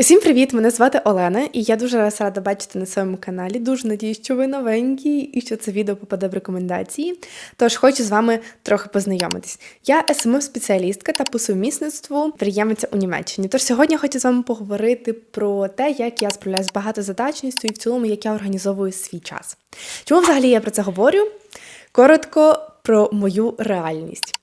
Усім привіт! Мене звати Олена, і я дуже вас рада бачити на своєму каналі. Дуже надіюсь, що ви новенькі і що це відео попаде в рекомендації. Тож хочу з вами трохи познайомитись. Я СММ-спеціалістка та по сумісництву приємниця у Німеччині. Тож сьогодні хочу з вами поговорити про те, як я справляюся з багатозадачністю і в цілому, як я організовую свій час. Чому взагалі я про це говорю? Коротко про мою реальність.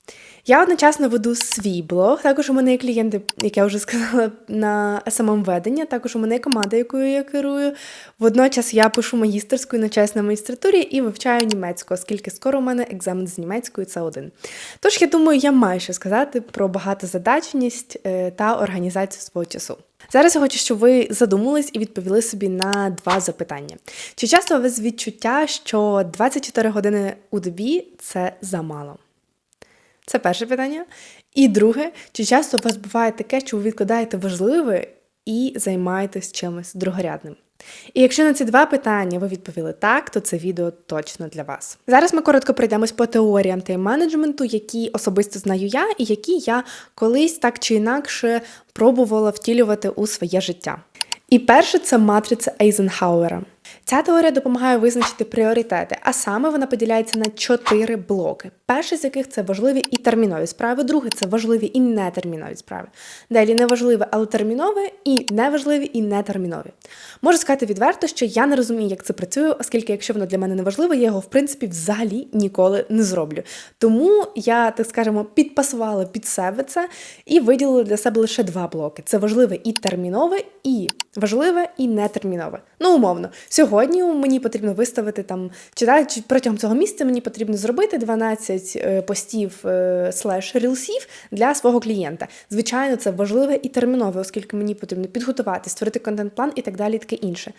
Я одночасно веду свій блог. Також у мене є клієнти, як я вже сказала, на смм ведення. Також у мене є команда, якою я керую. Водночас я пишу магістерську і навчаюсь на магістратурі і вивчаю німецьку, оскільки скоро у мене екзамен з німецькою це один. Тож я думаю, я маю що сказати про багатозадачність е, та організацію свого часу. Зараз я хочу, щоб ви задумались і відповіли собі на два запитання. Чи часто у вас відчуття, що 24 години у добі це замало? Це перше питання. І друге, чи часто у вас буває таке, що ви відкладаєте важливе і займаєтесь чимось другорядним? І якщо на ці два питання ви відповіли так, то це відео точно для вас. Зараз ми коротко пройдемось по теоріям тайм-менеджменту, які особисто знаю я, і які я колись так чи інакше пробувала втілювати у своє життя. І перше це матриця Ейзенхауера. Ця теорія допомагає визначити пріоритети, а саме вона поділяється на чотири блоки. Перший з яких це важливі і термінові справи, другий це важливі і нетермінові справи. Далі неважливе, але термінове, і неважливі і нетермінові. Можу сказати відверто, що я не розумію, як це працює, оскільки, якщо воно для мене не важливе, я його в принципі взагалі ніколи не зроблю. Тому я, так скажемо, підпасувала під себе це і виділила для себе лише два блоки: це важливе і термінове, і важливе і нетермінове. Ну, умовно, сьогодні мені потрібно виставити там, читаючи протягом цього місяця мені потрібно зробити 12 е, постів е, слеш рілсів для свого клієнта. Звичайно, це важливе і термінове, оскільки мені потрібно підготувати, створити контент-план і так далі, і таке інше.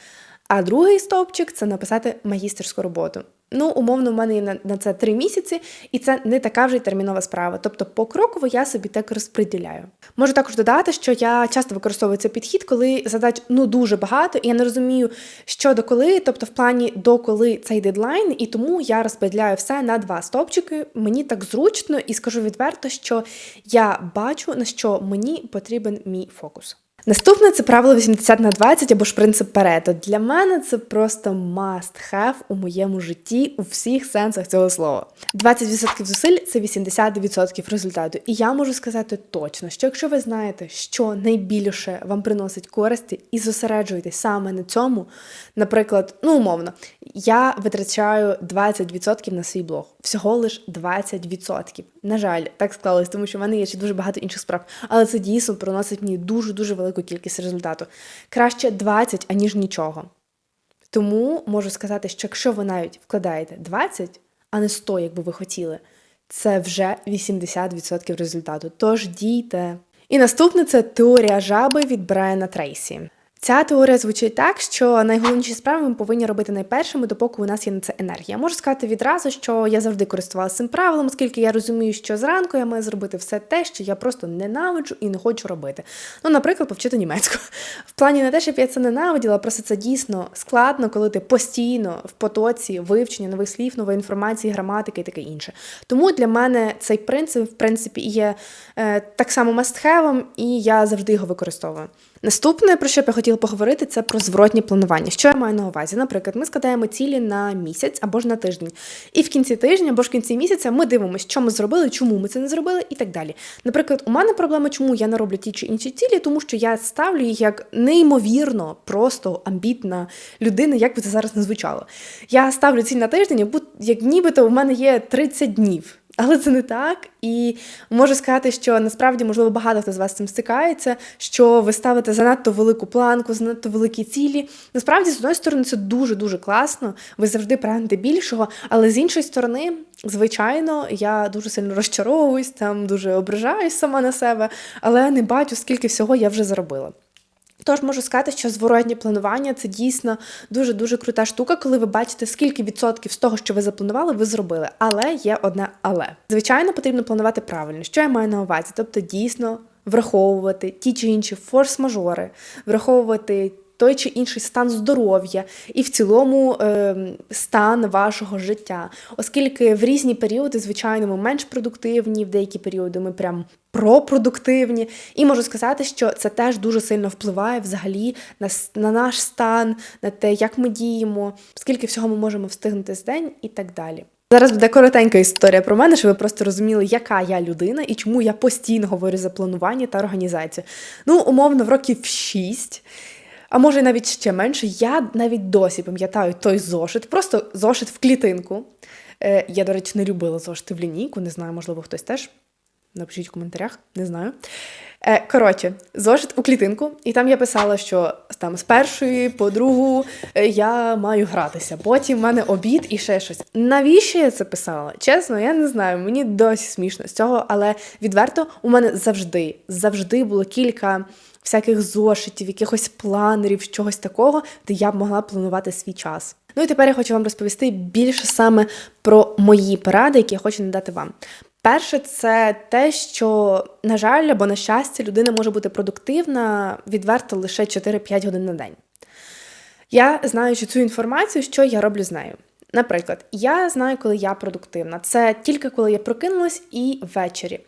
А другий стовпчик це написати магістерську роботу. Ну, умовно, в мене є на, на це три місяці, і це не така вже й термінова справа. Тобто, покроково я собі так розподіляю. Можу також додати, що я часто використовую цей підхід, коли задач ну дуже багато, і я не розумію, що до коли, тобто в плані до коли цей дедлайн, і тому я розподіляю все на два стовпчики. Мені так зручно і скажу відверто, що я бачу на що мені потрібен мій фокус. Наступне це правило 80 на 20 або ж принцип Парето. Для мене це просто must have у моєму житті у всіх сенсах цього слова. 20% зусиль це 80% результату. І я можу сказати точно, що якщо ви знаєте, що найбільше вам приносить користі, і зосереджуєтесь саме на цьому, наприклад, ну умовно, я витрачаю 20% на свій блог, всього лиш 20%. На жаль, так склалось, тому що в мене є ще дуже багато інших справ, але це дійсно приносить мені дуже дуже велику велику кількість результату. Краще 20, аніж нічого. Тому можу сказати, що якщо ви навіть вкладаєте 20, а не 100, як би ви хотіли, це вже 80% результату. Тож дійте. І наступне це теорія жаби від Брайана Трейсі. Ця теорія звучить так, що найголовніші справи ми повинні робити найпершими, допоки у нас є на це енергія. Можу сказати відразу, що я завжди користувалася цим правилом, оскільки я розумію, що зранку я маю зробити все те, що я просто ненавиджу і не хочу робити. Ну, наприклад, повчити німецьку. В плані не те, щоб я це ненавиділа, просто це дійсно складно, коли ти постійно в потоці вивчення нових слів, нової інформації, граматики і таке інше. Тому для мене цей принцип, в принципі, є е, так само мастхевом, і я завжди його використовую. Наступне, про що б я хотіла поговорити, це про зворотнє планування. Що я маю на увазі? Наприклад, ми складаємо цілі на місяць або ж на тиждень. І в кінці тижня або ж в кінці місяця ми дивимося, що ми зробили, чому ми це не зробили, і так далі. Наприклад, у мене проблема, чому я не роблю ті чи інші цілі, тому що я ставлю їх як неймовірно, просто амбітна людина, як би це зараз не звучало. Я ставлю ціль на тиждень, як нібито у мене є 30 днів. Але це не так, і можу сказати, що насправді, можливо, багато хто з вас цим стикається, що ви ставите занадто велику планку, занадто великі цілі. Насправді, з одної сторони, це дуже-дуже класно, ви завжди прагнете більшого, але з іншої сторони, звичайно, я дуже сильно розчаровуюсь, там дуже ображаюсь сама на себе, але не бачу, скільки всього я вже заробила. Тож можу сказати, що зворотнє планування це дійсно дуже-дуже крута штука, коли ви бачите, скільки відсотків з того, що ви запланували, ви зробили. Але є одне але. Звичайно, потрібно планувати правильно. Що я маю на увазі? Тобто, дійсно враховувати ті чи інші форс-мажори, враховувати той чи інший стан здоров'я і в цілому е, стан вашого життя. Оскільки в різні періоди, звичайно, ми менш продуктивні, в деякі періоди ми прям пропродуктивні. І можу сказати, що це теж дуже сильно впливає взагалі на, на наш стан, на те, як ми діємо, скільки всього ми можемо встигнути з день і так далі. Зараз буде коротенька історія про мене, щоб ви просто розуміли, яка я людина і чому я постійно говорю за планування та організацію. Ну, умовно, в років 6, а може навіть ще менше, я навіть досі пам'ятаю той зошит, просто зошит в клітинку. Е, я, до речі, не любила зошити в лінійку, не знаю, можливо, хтось теж. Напишіть в коментарях, не знаю. Е, коротше, зошит у клітинку, і там я писала, що там з першої по другу е, я маю гратися. Потім в мене обід і ще щось. Навіщо я це писала? Чесно, я не знаю. Мені досі смішно з цього, але відверто у мене завжди, завжди було кілька всяких зошитів, якихось планерів, чогось такого, де я б могла планувати свій час. Ну і тепер я хочу вам розповісти більше саме про мої поради, які я хочу надати вам. Перше, це те, що, на жаль, або на щастя, людина може бути продуктивна відверто лише 4-5 годин на день. Я знаючи цю інформацію, що я роблю з нею. Наприклад, я знаю, коли я продуктивна. Це тільки коли я прокинулась і ввечері.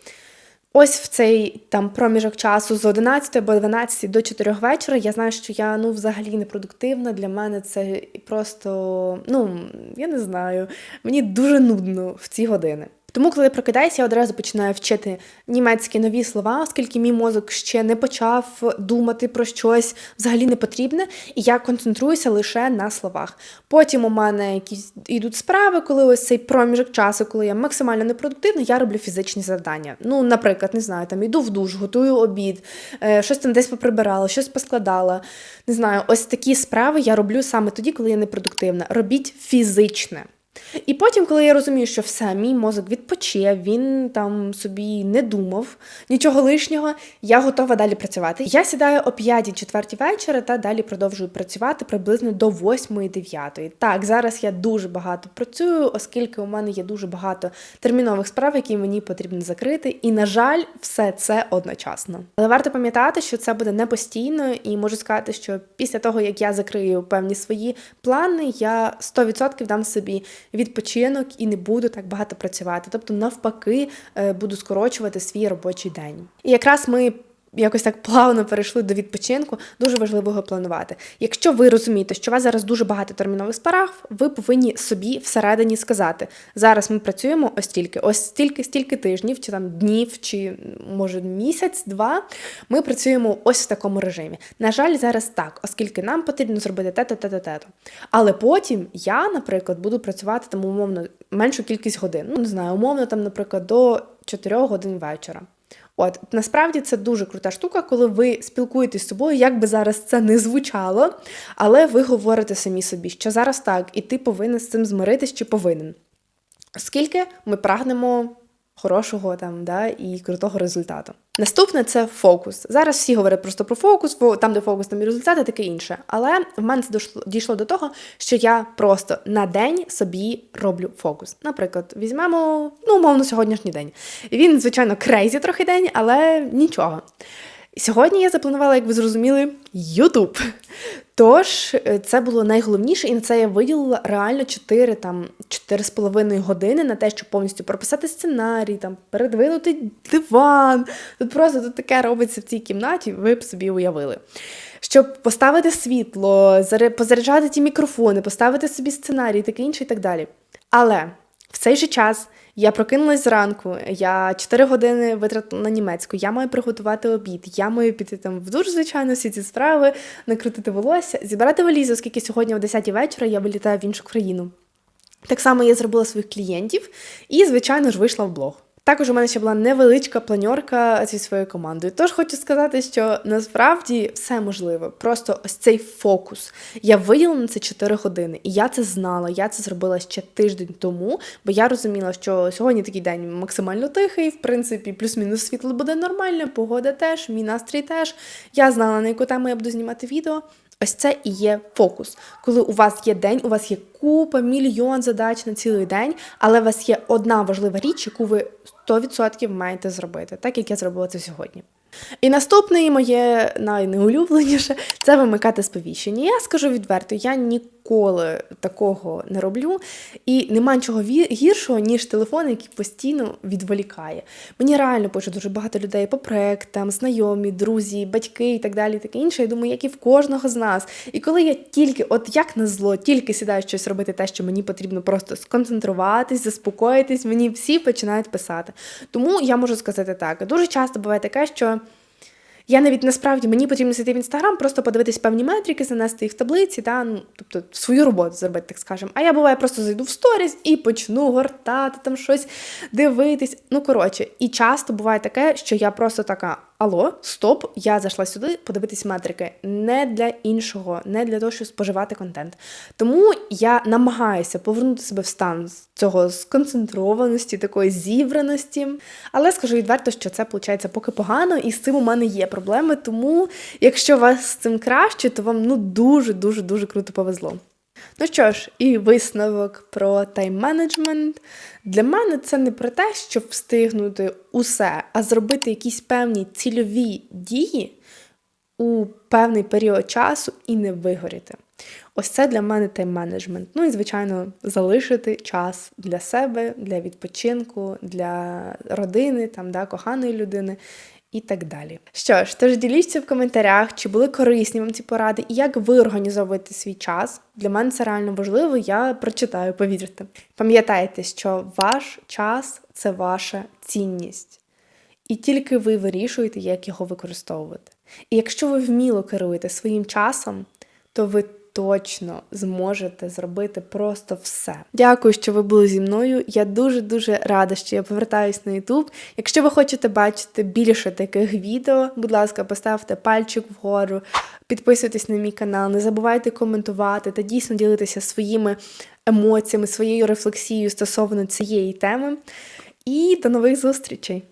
Ось в цей там проміжок часу з 11 або 12 до 4 вечора я знаю, що я ну взагалі не продуктивна. Для мене це просто, ну я не знаю, мені дуже нудно в ці години. Тому, коли прокидаюся, я одразу починаю вчити німецькі нові слова, оскільки мій мозок ще не почав думати про щось взагалі не потрібне, і я концентруюся лише на словах. Потім у мене якісь йдуть справи, коли ось цей проміжок часу, коли я максимально непродуктивна, я роблю фізичні завдання. Ну, наприклад, не знаю, там йду в душ, готую обід, е, щось там десь поприбирала, щось поскладала. Не знаю, ось такі справи я роблю саме тоді, коли я непродуктивна. Робіть фізичне. І потім, коли я розумію, що все, мій мозок відпочив, він там собі не думав нічого лишнього, я готова далі працювати. Я сідаю о 5-4 вечора та далі продовжую працювати приблизно до 8-9. Так, зараз я дуже багато працюю, оскільки у мене є дуже багато термінових справ, які мені потрібно закрити. І, на жаль, все це одночасно. Але варто пам'ятати, що це буде не постійно, і можу сказати, що після того, як я закрию певні свої плани, я 100% дам собі відпочинок і не буду так багато працювати. Тобто, навпаки, е, буду скорочувати свій робочий день. І якраз ми. Якось так плавно перейшли до відпочинку, дуже важливо його планувати. Якщо ви розумієте, що у вас зараз дуже багато термінових справ, ви повинні собі всередині сказати: зараз ми працюємо ось стільки, ось стільки, стільки тижнів, чи там днів, чи може місяць-два. Ми працюємо ось в такому режимі. На жаль, зараз так, оскільки нам потрібно зробити те-то, те-то, те-то. Але потім я, наприклад, буду працювати там умовно меншу кількість годин. Ну, не знаю, умовно, там, наприклад, до 4 годин вечора. От насправді це дуже крута штука, коли ви спілкуєтесь з собою, як би зараз це не звучало, але ви говорите самі собі, що зараз так, і ти повинен з цим змиритись чи повинен. Оскільки ми прагнемо хорошого там, да, і крутого результату. Наступне це фокус. Зараз всі говорять просто про фокус, бо там, де фокус, там і результати, таке інше. Але в мене це дошло, дійшло до того, що я просто на день собі роблю фокус. Наприклад, візьмемо, ну, умовно, сьогоднішній день. Він, звичайно, крейзі трохи день, але нічого. Сьогодні я запланувала, як ви зрозуміли, YouTube. Тож е, це було найголовніше, і на це я виділила реально 4 там 4,5 години на те, щоб повністю прописати сценарій, там передвинути диван. Тут просто тут таке робиться в цій кімнаті, ви б собі уявили. Щоб поставити світло, позаряджати ті мікрофони, поставити собі сценарій, таке інше і так далі. Але в цей же час я прокинулась зранку, я 4 години витратила на німецьку, я маю приготувати обід, я маю піти там в душ, звичайно, всі ці справи, накрутити волосся, зібрати валізу, оскільки сьогодні о 10 вечора я вилітаю в іншу країну. Так само я зробила своїх клієнтів і, звичайно ж, вийшла в блог. Також у мене ще була невеличка планьорка зі своєю командою. Тож хочу сказати, що насправді все можливо. Просто ось цей фокус. Я виділила на це 4 години, і я це знала. Я це зробила ще тиждень тому, бо я розуміла, що сьогодні такий день максимально тихий, в принципі, плюс-мінус світло буде нормально, погода теж, мій настрій теж. Я знала, на яку тему я буду знімати відео. Ось це і є фокус. Коли у вас є день, у вас є купа, мільйон задач на цілий день, але у вас є одна важлива річ, яку ви 100% маєте зробити, так як я зробила це сьогодні. І наступне моє найнеулюбленіше це вимикати сповіщення. Я скажу відверто, я ніколи такого не роблю, і нема нічого гіршого, ніж телефон, який постійно відволікає. Мені реально пише дуже багато людей по проектам, знайомі, друзі, батьки і так далі, таке інше. Я думаю, як і в кожного з нас. І коли я тільки, от як на зло, тільки сідаю щось робити, те, що мені потрібно просто сконцентруватись, заспокоїтись, мені всі починають писати. Тому я можу сказати так: дуже часто буває таке, що. Я навіть насправді мені потрібно зайти в інстаграм, просто подивитись певні метрики, занести їх в таблиці, та, ну, тобто свою роботу зробити, так скажемо. А я буває просто зайду в сторіс і почну гортати, там щось дивитись. Ну, коротше, і часто буває таке, що я просто така: алло, стоп, я зайшла сюди подивитись метрики. Не для іншого, не для того, щоб споживати контент. Тому я намагаюся повернути себе в стан цього сконцентрованості, такої зібраності. Але скажу відверто, що це виходить поки погано, і з цим у мене є проблеми. Тому, якщо у вас з цим краще, то вам ну дуже дуже дуже круто повезло. Ну що ж, і висновок про тайм-менеджмент. Для мене це не про те, щоб встигнути усе, а зробити якісь певні цільові дії у певний період часу і не вигоріти. Ось це для мене тайм-менеджмент. Ну і, звичайно, залишити час для себе, для відпочинку, для родини, там, да, коханої людини і так далі. Що ж, тож діліться в коментарях, чи були корисні вам ці поради, і як ви організовуєте свій час. Для мене це реально важливо, я прочитаю, повірте. Пам'ятайте, що ваш час це ваша цінність. І тільки ви вирішуєте, як його використовувати. І якщо ви вміло керуєте своїм часом, то ви точно зможете зробити просто все. Дякую, що ви були зі мною. Я дуже-дуже рада, що я повертаюсь на YouTube. Якщо ви хочете бачити більше таких відео, будь ласка, поставте пальчик вгору, підписуйтесь на мій канал, не забувайте коментувати та дійсно ділитися своїми емоціями, своєю рефлексією стосовно цієї теми. І до нових зустрічей!